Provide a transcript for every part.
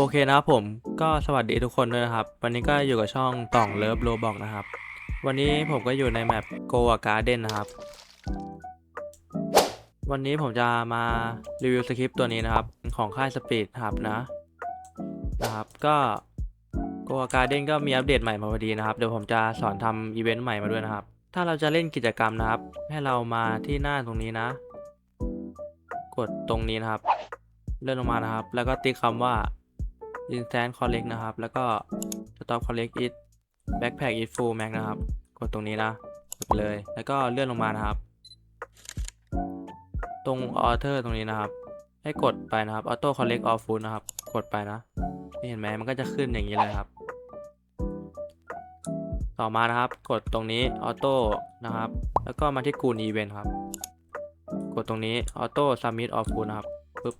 โอเคนะครับผมก็สวัสดีทุกคนด้วยนะครับ วันนี้ก็อยู่กับช่องต่องเลิฟโรบอกนะครับ วันนี้ผมก็อยู่ในแมปโกวาการ์เดนนะครับ วันนี้ผมจะมารีวิวสคริปต์ตัวนี้นะครับ ของค่ายสปีดครับนะนะครับก็โกวาการ์เดนก็มีอัปเดตใหม่มาพอดีนะครับ เดี๋ยวผมจะสอนทำอีเวนต์ใหม่มาด้วยนะครับ ถ้าเราจะเล่นกิจกรรมนะครับ ให้เรามาที่หน้าตรงนี้นะ กดตรงนี้นะครับ เลื่อนลงมานะครับ แล้วก็ติ๊กคำว่า instant collect นะครับ แล้วก็ stop collect it backpack it full max นะครับ กดตรงนี้นะกดเลย แล้วก็เลื่อนลงมานะครับ ตรง author ตรงนี้นะครับ ให้กดไปนะครับ auto collect all food นะครับ กดไปนะเห็นไหมมันก็จะขึ้นอย่างนี้เลยครับ ต่อมานะครับ กดตรงนี้ auto นะครับ แล้วก็มาที่ g o o n event ครับ กดตรงนี้ auto submit all food นะครับปึ๊บ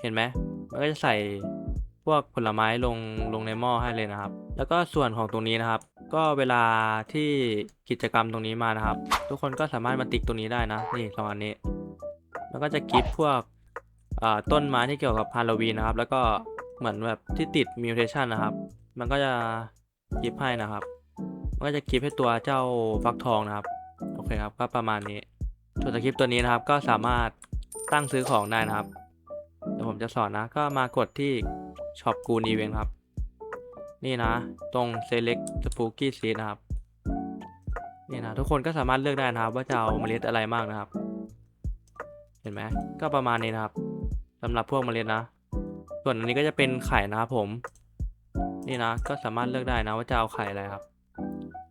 เห็นไหม มันก็จะใส่พวกผลไม้ลงลงในหม้อให้เลยนะครับ แล้วก็ส่วนของตรงนี้นะครับ ก็เวลาที่กิจกรรมตรงนี้มานะครับ ทุกคนก็สามารถมาติ๊กตรงนี้ได้นะนี่สองอันนี้ แล้วก็จะกิฟต์พวกต้นไม้ที่เกี่ยวกับฮาโลวีนนะครับ แล้วก็เหมือนแบบที่ติดมิวเทชันนะครับ มันก็จะกิฟต์ให้นะครับ มันก็จะกิฟต์ให้ตัวเจ้าฟักทองนะครับ โอเคครับ ก็ประมาณนี้ส่วนสคริปต์ตัวนี้นะครับ ก็สามารถตั้งซื้อของได้นะครับ ผมจะสอนนะ ก็มากดที่ช็อปกูนีเวนครับ นี่นะ ตรง select spooky seed นะครับ นี่นะ ทุกคนก็สามารถเลือกได้นะครับ ว่าจะเอาเมล็ดอะไรมากนะครับ เห็นไหม ก็ประมาณนี้นะครับสำหรับพวกเมล็ดนะ ส่วนอันนี้ก็จะเป็นไข่นะครับผม นี่นะ ก็สามารถเลือกได้นะว่าจะเอาไข่อะไรครับ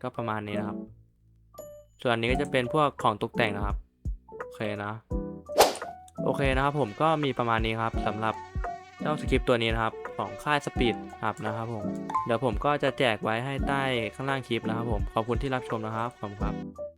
ก็ประมาณนี้นะครับ ส่วนอันนี้ก็จะเป็นพวกของตกแต่งนะครับ โอเคนะ โอเคนะครับผมก็มีประมาณนี้ครับสำหรับเจ้าสคริปต์ตัวนี้นะครับของค่ายสปีดครับนะครับผม เดี๋ยวผมก็จะแจกไว้ให้ใต้ข้างล่างคลิปนะครับผม ขอบคุณที่รับชมนะครับ ขอบคุณครับ